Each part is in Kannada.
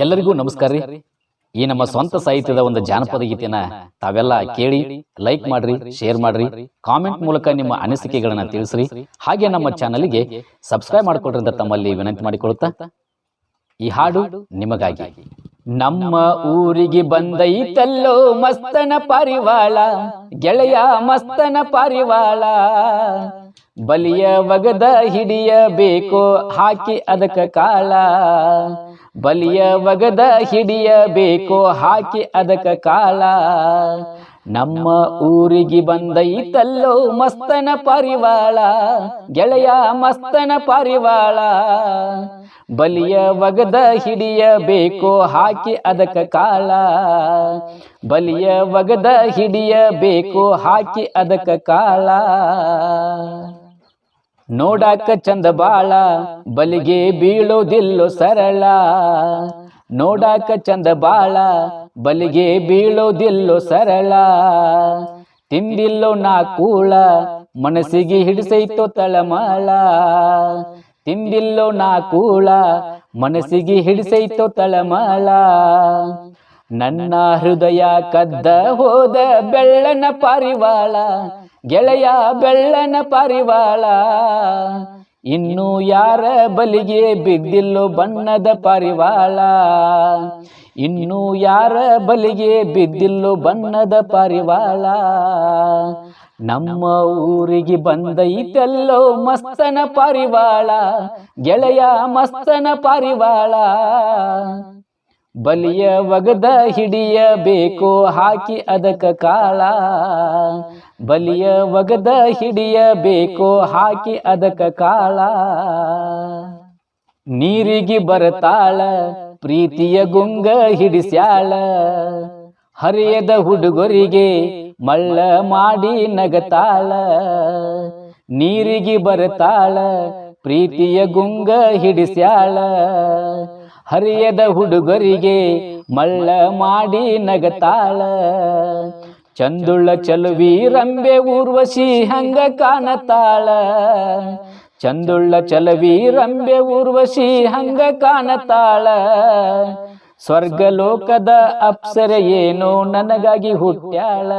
ಎಲ್ಲರಿಗೂ ನಮಸ್ಕಾರ ರೀ. ಈ ನಮ್ಮ ಸ್ವಂತ ಸಾಹಿತ್ಯದ ಒಂದು ಜಾನಪದ ಗೀತೆನ ತಾವೆಲ್ಲ ಕೇಳಿ ಲೈಕ್ ಮಾಡ್ರಿ ಶೇರ್ ಮಾಡ್ರಿ ಕಾಮೆಂಟ್ ಮೂಲಕ ನಿಮ್ಮ ಅನಿಸಿಕೆಗಳನ್ನ ತಿಳಿಸ್ರಿ. ಹಾಗೆ ನಮ್ಮ ಚಾನಲ್ಗೆ ಸಬ್ಸ್ಕ್ರೈಬ್ ಮಾಡ್ಕೊಳ್ರಿ ಅಂತ ತಮ್ಮಲ್ಲಿ ವಿನಂತಿ ಮಾಡಿಕೊಳ್ಳುತ್ತಾ ಈ ಹಾಡು ನಿಮಗಾಗಿ. ನಮ್ಮ ಊರಿಗೆ ಬಂದೈತಲ್ಲೋ ಮಸ್ತನ ಪಾರಿವಾಳ ಗೆಳೆಯ ಮಸ್ತನ ಪಾರಿವಾಳ. ಬಲಿಯ ಒಗದ ಹಿಡಿಯಬೇಕು, ಹಾಕಿ ಅದಕ ಕಾಳ ಬಲಿಯ ಒಗದ ಹಿಡಿಯಬೇಕು, ಹಾಕಿ ಅದಕ ಕಾಳ ನಮ್ಮ ಊರಿಗೆ ಬಂದೈತಲ್ಲೋ ಮಸ್ತನ ಪಾರಿವಾಳ, ಗೆಳೆಯ ಮಸ್ತನ ಪಾರಿವಾಳ. ಬಲಿಯ ಒಗದ ಹಿಡಿಯಬೇಕು, ಹಾಕಿ ಅದಕ ಕಾಳ ಬಲಿಯ ಒಗದ ಹಿಡಿಯಬೇಕು ಹಾಕಿ ಅದಕ್ಕ ಕಾಲ. ನೋಡಾಕ ಚಂದ ಬಾಳ, ಬಲಿಗೆ ಬೀಳೋದಿಲ್ಲೋ ಸರಳ. ನೋಡಾಕ ಚಂದ ಬಾಳ, ಬಲಿಗೆ ಬೀಳೋದಿಲ್ಲೋ ಸರಳ. ತಿಂದಿಲ್ಲೋ ನಾ ಕೂಳ, ಮನಸ್ಸಿಗೆ ಹಿಡಿಸೈತೋ ತಳಮಾಳ. ತಿಂದಿಲ್ಲೋ ನಾ ಕೂಳ, ಮನಸ್ಸಿಗೆ ಹಿಡಿಸೈತೋ ತಳಮಾಳ. ನನ್ನ ಹೃದಯ ಕದ್ದ ಹೋದ ಬೆಳ್ಳನ ಪಾರಿವಾಳ, ಗೆಳೆಯ ಬೆಳ್ಳನ ಪಾರಿವಾಳ. ಇನ್ನು ಯಾರ ಬಲಿಗೆ ಬಿದ್ದಿಲ್ಲೋ ಬಣ್ಣದ ಪಾರಿವಾಳ. ಇನ್ನು ಯಾರ ಬಲಿಗೆ ಬಿದ್ದಿಲ್ಲೋ ಬಣ್ಣದ ಪಾರಿವಾಳ. ನಮ್ಮ ಊರಿಗೆ ಬಂದೈತೆಲ್ಲೋ ಮಸ್ತನ ಪಾರಿವಾಳ, ಗೆಳೆಯ ಮಸ್ತನ ಪಾರಿವಾಳ. ಬಲಿಯ ಒಗದ ಹಿಡಿಯಬೇಕು, ಹಾಕಿ ಅದಕ್ಕ ಕಾಳ. ಬಲಿಯ ಒಗದ ಹಿಡಿಯಬೇಕು, ಹಾಕಿ ಅದಕ್ಕ ಕಾಳ. ನೀರಿಗೆ ಬರತಾಳ, ಪ್ರೀತಿಯ ಗುಂಗ ಹಿಡಿಸ್ಯಾಳ. ಹರಿಯದ ಹುಡುಗರಿಗೆ ಮಳ್ಳ ಮಾಡಿ ನಗತಾಳ. ನೀರಿಗೆ ಬರತಾಳ, ಪ್ರೀತಿಯ ಗುಂಗ ಹಿಡಿಸ್ಯಾಳ. ಹರಿಯದ ಹುಡುಗರಿಗೆ ಮಳ್ಳ ಮಾಡಿ ನಗತಾಳ. ಚಂದುಳ್ಳ ಚಲುವಿ ರಂಬೆ ಊರ್ವಶಿ ಹಂಗ ಕಾಣತಾಳ. ಚಂದುಳ್ಳ ಚಲವಿ ರಂಬೆ ಊರ್ವಶಿ ಹಂಗ ಕಾಣತಾಳ. ಸ್ವರ್ಗಲೋಕದ ಅಪ್ಸರೆ ಏನೋ ನನಗಾಗಿ ಹುಟ್ಟ್ಯಾಳ.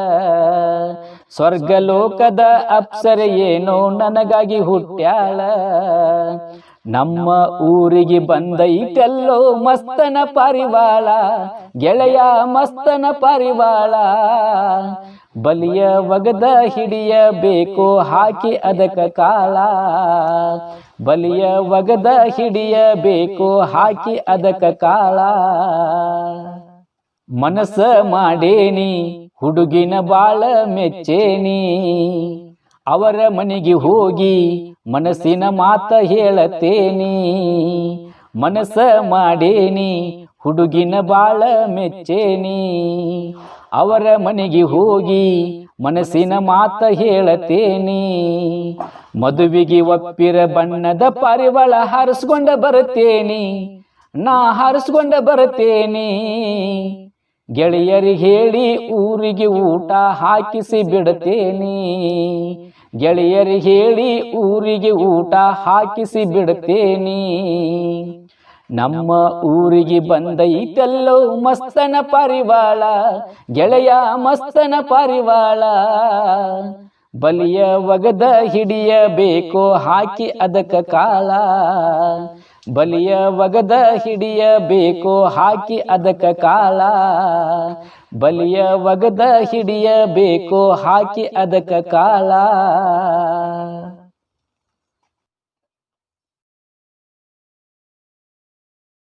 ಸ್ವರ್ಗಲೋಕದ ಅಪ್ಸರೆ ಏನೋ ನನಗಾಗಿ ಹುಟ್ಟ್ಯಾಳ. ನಮ್ಮ ಊರಿಗೆ ಬಂದೈತೆಲ್ಲೋ ಮಸ್ತನ ಪರಿವಾಳ ಗೆಳೆಯ ಮಸ್ತನ ಪರಿವಾಳ. ಬಲಿಯ ಒಗದ ಹಿಡಿಯಬೇಕು ಹಾಕಿ ಅದಕ ಕಾಳ. ಬಲಿಯ ಒಗದ ಹಿಡಿಯಬೇಕು ಹಾಕಿ ಅದಕ ಕಾಳ. ಮನಸ್ಸ ಮಾಡೇನಿ ಹುಡುಗಿನ ಬಾಳ ಮೆಚ್ಚೇನಿ. ಅವರ ಮನೆಗೆ ಹೋಗಿ ಮನಸ್ಸಿನ ಮಾತ ಹೇಳತೇನಿ ಮನಸ್ಸ ಮಾಡೇನಿ, ಹುಡುಗಿನ ಬಾಳ ಮೆಚ್ಚೇನಿ. ಅವರ ಮನೆಗೆ ಹೋಗಿ ಮನಸ್ಸಿನ ಮಾತ ಹೇಳತೇನಿ ಮದುವೆಗೆ ಒಪ್ಪಿರ ಬಣ್ಣದ ಪರಿವಳ ಹರಿಸ್ಕೊಂಡ ಬರುತ್ತೇನಿ, ನಾ ಹರಿಸ್ಕೊಂಡ ಬರುತ್ತೇನಿ. ಗೆಳೆಯರಿಗೆ ಹೇಳಿ ಊರಿಗೆ ಊಟ ಹಾಕಿಸಿ ಬಿಡುತ್ತೇನೆ. ಗೆಳೆಯರಿಗೆ ಹೇಳಿ ಊರಿಗೆ ಊಟ ಹಾಕಿಸಿ ಬಿಡುತ್ತೇನೆ. ನಮ್ಮ ಊರಿಗೆ ಬಂದೈತೆಲ್ಲೋ ಮಸ್ತನ ಪರಿವಾಳ, ಗೆಳೆಯ ಮಸ್ತನ ಪಾರಿವಾಳ. ಬಲಿಯ ಒಗದ ಹಿಡಿಯಬೇಕೋ ಹಾಕಿ ಅದಕ್ಕ ಕಾಳ ಬಲಿಯ ಒಗದ ಹಿಡಿಯಬೇಕು ಹಾಕಿ ಅದಕ್ಕ ಕಾಲ. ಬಲಿಯ ಒಗದ ಹಿಡಿಯಬೇಕು ಹಾಕಿ ಅದಕ್ಕ ಕಾಳ